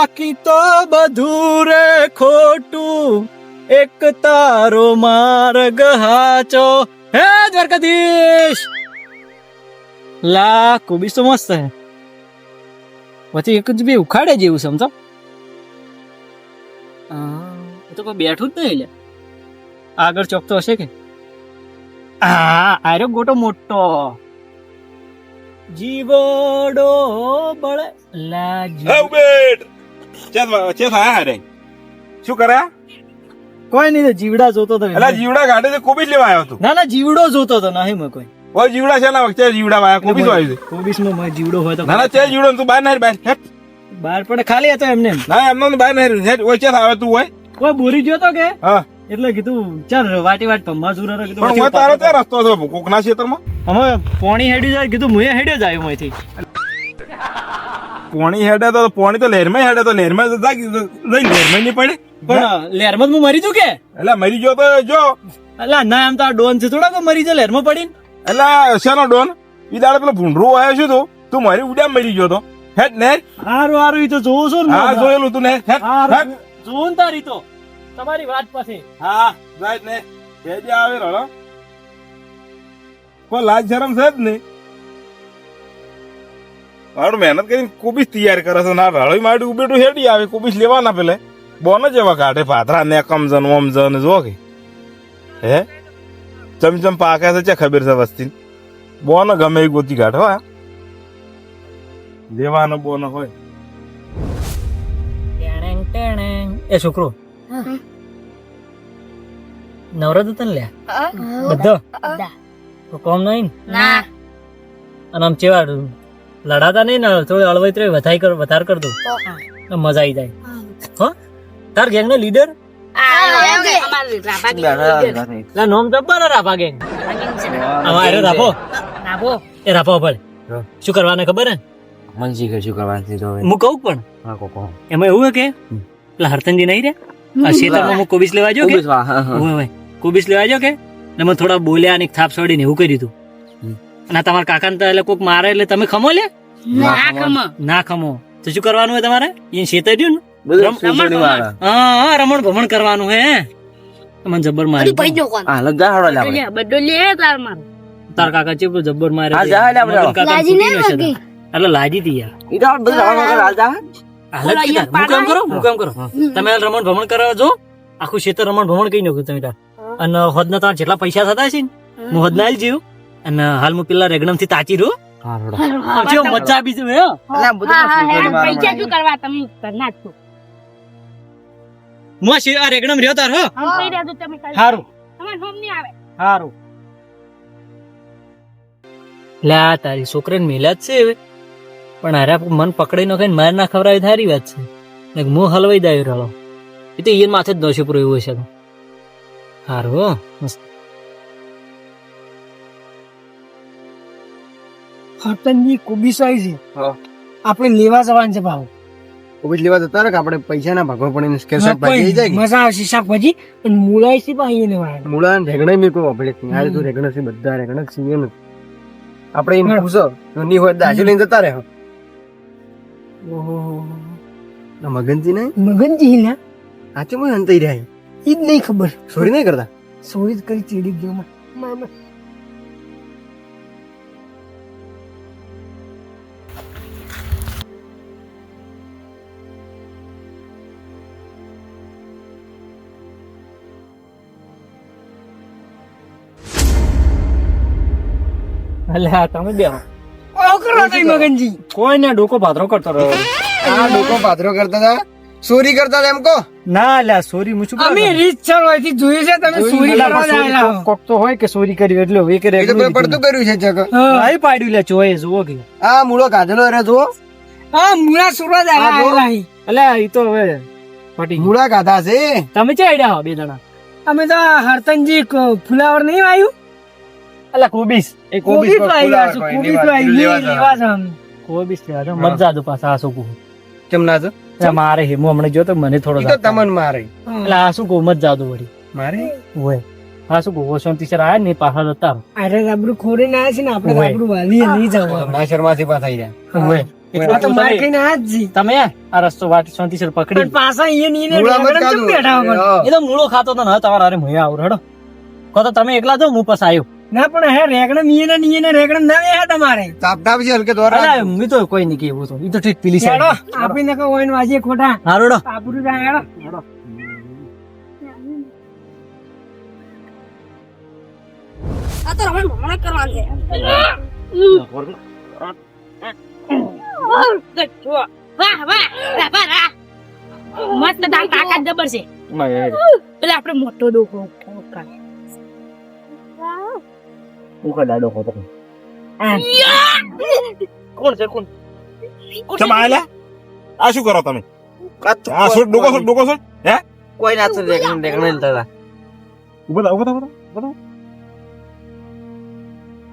બાકી તો બધું રે ખોટું. એક તારો માર્ગ હાચો. હે દ્વારકાધીશ! લા કોબીસ તો મસ્ત હે પછી એક જ બી ઉખાડે જેવું સમજો તો. બેઠું જ નહીં લે આગળ ચોકતો હશે કે? આ આર્યો ગોટો મોટો. જીવડો બળ લાજ ઉબેટ ચે થાય હારે શું કરે? કોઈ નહીં જીવડા જોતો તો એટલે જીવડા ગાડે તો કોબીજ લેવા આવ્યો તું ના ના જીવડો જોતો તો નહીં મેં કોઈ. ઓય જીવડા છે ના વખતે જીવડા વાયા કોબીજ વાયું છે. કોબીસ નો મેં જીવડો હોય તો ના ના ચે જીવડો તું બહાર નહીં બહાર. હેટ બહાર પણ ખાલી હતો એમને એમ. ના એમને બહાર નહીં હેટ ઓય ચે આવે તું હોય કોઈ બોરી ગયો તો કે? હા. એટલે કીધું ચાલ વાટી વાટ પમ્મા જુરો કીધું તારો ત્યાં રસ્તો હતો કોકના ક્ષેત્રમાં? અમે પોણી હેડી જાય કીધું મુએ હેડ્યો જાય અહીંથી. પોણી હેડે તો પોણી તો લહેરમાં હેડે તો લહેરમાં લહેરમાં નહીં પડે. પણ લેરમાં હું મરી જુ કે? એટલે મરી ગયો તો જો. એટલે ના એમ તો આ ડોન છે થોડા મરી જાય લેરમાં પડીને. એટલે શેનો ડોન? એ દાડે પેલો ભૂંડરો આવ્યો છે તું તું મારી ઉડ્યા મરી ગયો તો. હેટ ને. હારું હારું એ તો જોઉં છું ને હા જોયેલું તું ને હેટ જોઉં તારી તો. તમારી વાત પછી. હા રાઈટ ને જે આવે રણો કોઈ લાજ શરમ છે જ નહીં. મારું મહેનત કરીને કુબીજ તૈયાર કરે છે ના રળોઈ માડી ઉભેટું હેડી આવે કોબીજ લેવાના પેલે. બોન જ એવા કાઢે પાથરા ને કમજન ઓમજન જો કે. હે? ચમચમ પાકે છે ચે ખબર છે વસ્તી બોન ગમે એ ગોતી કાઢો હા લેવાનો બોન હોય. ટેણેંગ ટેણેંગ. એ છોકરો. નવરો તો લ્યા બધો? કોમ નહીં ના? અને આમ ચેવા લડાતા નહીં ને થોડી અળવાઈ તો વધાઈ કર વધાર કર દો મજા આવી જાય. હો. તાર ગેંગ નો લીડર. લા નોમ જબ્બર રાફા ગેંગ. અમારે રાફો એ રાફો પર. શું કરવાને ખબર હે? શું કરવાનું તો હું કહું પણ. હા કોકો એમાં એવું કે? પેલા હરતનજી નહીં રે? આ શેતરમાં હું કોબીસ લેવા જો કે? કોબીસ લેવા જો કે? ને થોડા બોલ્યા અને થાપ છોડીને એવું કરી દીધું. અને તમારા કાકા ને એટલે કોક મારે એટલે તમે ખમો લે? ના ખમો. તો શું કરવાનું હોય તમારે? એ શેતર્યું ને. હા હા રમણ ભમણ કરવાનું હે. મને જબર મારી હા, લગા હાડો લે. બધો લે તાર માર. તાર કાકા ચેપલો જબર મારે હા, જા લે આપણે. લાજી ને. તો. એટલે લાજી તી યાર. ઈ તો બધું રમણ વગર હાલત કી હું કામ કરો? હું? કામ કરો? તમે રમણ ભમણ કરવા જો. આખું ક્ષેત્ર રમણ ભમણ કઈ નાખ્યું તમે તાર. અને હોદના તાર જેટલા પૈસા થતા છે ને હું હોદના આવી જીવ. અને હાલ હું પેલા રેગણમથી તાચી રહ્યો. જો મજા આવી છે હો. પૈસા શું કરવા તમે? કરી છો. મો શી- આ રેગણમ રહ્યો તાર હો? હમ કહી રહ્યા તમે કરી હારું. તમાર હોમની આવે. હારું. લા તારી છોકરીને મેલા જ છે પણ અરે મન પકડી નો ખાઈને માર ના ખવરાવી થારી વાત છે. ને હું હલવાઈ દાયો રળો એ તો ઈયન માથે જ દોષી પૂરો એવો છે તો. હારું હો મસ્ત. હરતનજી કોબીસ આવી છે. આપણે લેવા જવાનું છે ભાવ. કુબીસ લેવા જતા રહે આપણે પૈસા ના ભાગવા પડે ને શોટ ભાગી જાય મજા આવશે શાકભાજી પણ મુલાય છે ભાઈ એને વાળા મૂળા ને રેગણા મેં વાપરે જ નહીં. તો રેગણા છે બધા રેગણા છે એમ ને આપણે એને પૂછો નહીં હોય દાજી લઈને જતા રહે ઓહો. મગનજી ને મગનજી ના? તો મને અંતઈ રહ્યા ઈ જ નહીં ખબર. સોરી નહીં કરતા? સોરી જ કરી ચીડી ગયો. માં. એટલે હા તમે બે ઓકરો નહીં મગનજી. કોઈ ના ડોકો પાથરો કરતો રહ્યો. આ ડોકો પાથરો કરતા હતા? ચોરી કરતા એમ કો ના લ્યા સોરી હું શું અમે? રીત સર હોયથી જોઈએ છે તમે ચોરી કરવા કરવા જ ચોરી આવેલા હો. કોક તો હોય કે ચોરી કરી એટલે હવે કે એ તો રેગણું પેલું પડતું કર્યું છે જગ. આઈ પાડ્યું લે ચોય જુઓ કે. આ મૂળો કાઢેલો રે જુઓ. આ મુળા આવેલા અહીં. એટલે એ તો હવે પટી મૂળા કાઢા છે. તમે ચડ્યા બે જણા? અમે તો હરતનજી ફુલાવર નહીં આવ્યું એટલે કોબીસ. એ ગયા છે, કોઈ લેવા- છે. અમે. કોબીસ લેવા જાઉં. મજા દો પાછા આસુ શું કહું. કેમ ના છે? મારે હે હું જો તો મને થોડો તો તમન મારે. એટલે આસુ શું કહું મત જાદુ વળી. મારે? ઓય આસુ શું કહું શાંતિ સર આયા ને પાછા જતા. અરે રાબડું ખોરીને ના છે ને આપણે ઓય. વાલી નહીં જવાનું. ના શર્માથી પાછા આવી રહ્યા. હોય એટલું આ તો તો માર તમે- આ જી. તમે આ રસ્તો વાટ શાંતિસર પકડી. પાછા ને. બેઠા એ તો મૂળો ખાતો તો ન તમારે અરે મુયા આવું કહો તો તમે એકલા જો હું પસાયો આવ્યો ના પણ હે રેગડા મીએ ને ઈયે ના હે તમારે. તાપ તાપ છે હલકે દોરા. અરે મેં તો કોઈ નહીં કેવું તો. ઈ તો ઠીક પીલી છે આપી ને કહો ઓઈન વાજે ખોટા. હારોડો આબરૂ જાય હેડો. આ તો રમણ ભમણ કરવાનું છે. વાહ વાહ વાહ વાહ મસ્ત દાંત તાકાત જબર છે પેલા આપણે મોટો ડોકો કોણ છે કોણ ચમ આયલા આ શું કરો તમે આ શું ડોકો શું ડોકો શું હે કોઈ ના રેગણ રેગણ લેતા હતા ઊભા થા, ઊભા થા, ઊભા થા.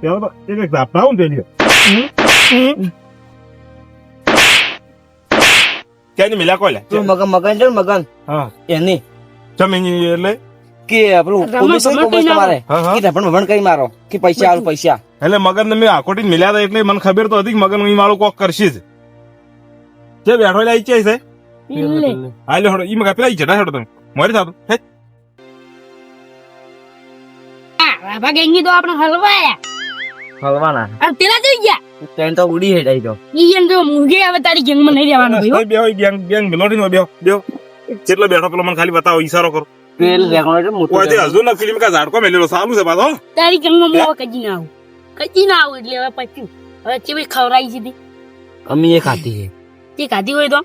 પેલો તો એક એક આવું ને તેની. ક્યાંની મિલા કોલે તું મગન મગન છે ને મગન હા એની ચમ એની એટલે કે પેલું તમારે. હા હા. કે રમણ ભમણ કઈ મારો કે પૈસા આલ પૈસા. એટલે મગન મેં આકોટી મિલ્યા હતા એટલે મને ખબર તો હતી કે મગન ઈ મારું કોક કરશે જ. જે બેઠો લઈ છે. છે લે. લે હડો. ઈ મગા પેલા ઈ જડા હડો તમે. મોરે થાતું. હે? રાભા ગેંગી તો આપણે હલવાયા. હલવાના. અને પેલા જોઈ ગયા. ટ્રેન તો ઉડી હેડાઈ તો ઈ એમ જો મુંગે હવે તારી ગેંગમાં નહીં રહેવાનું ભાઈ હો. બે હોય ગેંગ ગેંગ મેલોડી નો બેહો બેહો. જેટલો બેઠો પેલો મને ખાલી બતાવો ઈશારો કરો. પેલ રેગણ મોટું કોઈ હજુ ના ફિલ્મ કા ઝાડકો મેલેલો સારું છે પાછો. તારી ગેંગમાં હું હવે ના આવું. કદી ના આવું એટલે હવે પછી. હવે ચેવી ખવરાઈ છે તે. એ ખાતી છે. તે ખાધી હોય તો?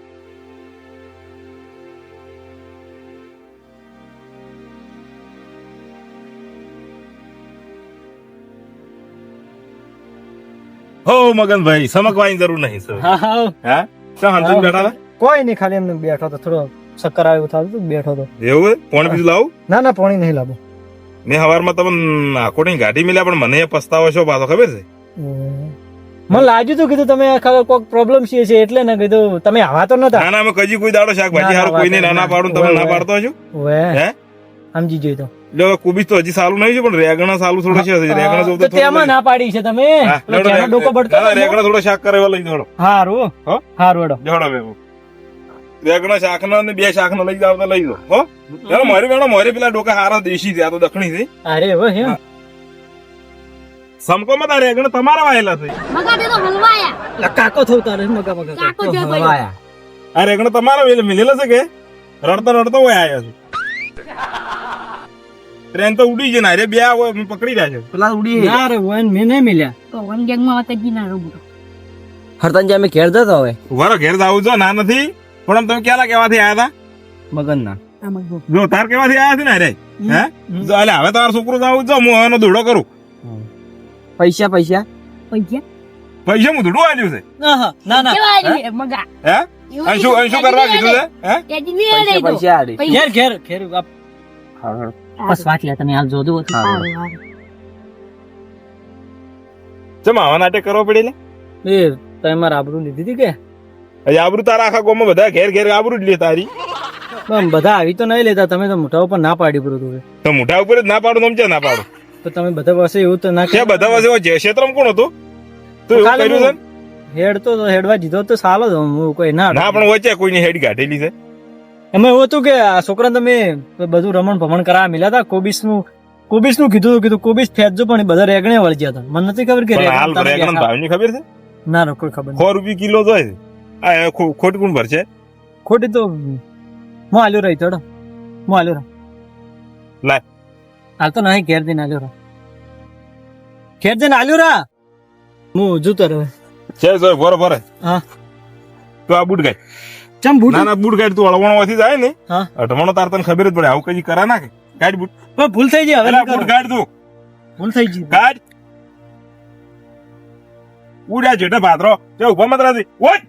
હો મગનભાઈ સમકવાની જરૂર નહીં સર. હા હા. હા? ચા હંતરી બેઠા કોઈ નહીં ખાલી એમને બેઠો તો થોડો ચક્કર આવ્યું થતું હતું, બેઠો તો. એવું પાણી બીજું લાવું? ના ના પાણી નહીં લાવો. મેં હવારમાં તમને આખોટી ગાડી મિલ્યા પણ મને પસ્તાવો છો પાછો ખબર છે? મને લાગ્યું હતું કીધું તમે ખબર કોઈક પ્રોબ્લેમ છે છે એટલે ને કીધું તમે આવા તો નતા. ના ના અમે કજી કોઈ દાડો શાકભાજી હારું કોઈને ના ના. પાડું તમે ના પાડતો વે હે? સમજી જોઈ તો. જો કુબીસ તો હજી સાલું નહીં છે પણ રેગણા સાલું થોડું છે રેગણા તો તો તેમાં ના પાડી છે તમે? રેગણા થોડો શાક કરે એવા લઈ દોડો હારું હારું જોડો બે રેગણા શાખના ને બે શાખના લઈ જાવ તો લઈ લો હો. ચાલો મારી વેણો મારે પેલા ડોકા હારા દેશી છે આ તો દખણી છે અરે હવે હે. સમકો માં તારે રેગણા તમારા વાયેલા છે મગા દે તો હલવાયા. કાકો થઉ તારે મગા મગા કાકો જે હલવાયા. આ રેગણા તમારા વેલે મિલેલા છે કે? રડતા રડતા હોય આયા છે. ટ્રેન તો ઉડી જના ને અરે બે આ હોય પકડી રહ્યા છે. પેલા ઉડી ના રે વન મે નહીં મિલ્યા. તો વન ગેંગમાં વાત કદી ના રહું હરતન જે અમે ઘેર જતો હવે ઊભા ઘેર જાવું છો ના નથી? પણ આમ તમે ક્યાં કેવાથી આવ્યા હતા મગન ના જો તાર કેવાથી આવ્યા છે ને રે હે? એટલે હવે તાર છોકરો જાવ જો હું આનો ધૂડો કરું. પૈસા પૈસા? પૈસા? પૈસા હું ધૂડો આલ્યું છે? ના ના. ના મગા. હે? અહીં શું કરવા કીધું છે? હે? પૈસા અડે તો. પૈસા આડી ઘેર ઘેર ઘેર. આપ હા, હા. બસ વાત લે તમે જોજો. આવા નાટક કરવો પડે લે? એ તમે મારા આબરૂ લીધી હતી કે? આબરૂ તારા આખા ગામમાં બધા ઘેર ઘેર આબરૂ જ લે તારી બધા આવી તો નહીં લેતા તમે તો મોઢા ઉપર ના પાડી પડો તું તો મોઢા ઉપર જ ના પાડો તમ ના પાડો? તો તમે બધા પાસે એવું તો ના કે બધા પાસે જે ક્ષેત્રમ કોણ હતું? તું એવું કર્યું છે હેડ તો હેડવા દીધો તો સાલો જ હું કોઈ ના ના પણ વચ્ચે કોઈની હેડ કાઢેલી છે. એમાં એવું હતું કે આ છોકરાને તમે બધું રમણ ભમણ કરાવવા મિલ્યા હતા કોબીસનું કોબીસનું કીધું કીધું કોબીસ ફેંચજો પણ બધા રેગણે વળગ્યા હતા. મને નથી ખબર કે રેગણ ભાવની ખબર છે? ના ના કોઈ ખબર સો રૂપિયા કિલો જોઈ છે આ ખોટ કોણ ભરશે? ખોટી તો હું આલ્યો રહી થોડો. હું આલ્યો રહો. લાય. હાલ તો નહીં ઘેર જઈને આલ્યો રહો. ઘેર જઈને આલ્યો રા હું જૂતો રહે છે જોઈ ભરો ભરે. હા. તો આ બુટ ગાય. ચમ બૂટ? ના ના બુટ ગાય તું અળવણવાથી જાય ને હા. અઢમણો તાર તને ખબર જ પડે. આવું કઈ કરા ના કે ગાડ બુટ. પણ ભૂલ થઈ ગઈ હવે બૂટ કાઢ તું. ભૂલ થઈ ગઈ. ગાડ ઉડ્યા જેઠે ભાદરો. તે ઊભા મત રાજી. ઓય!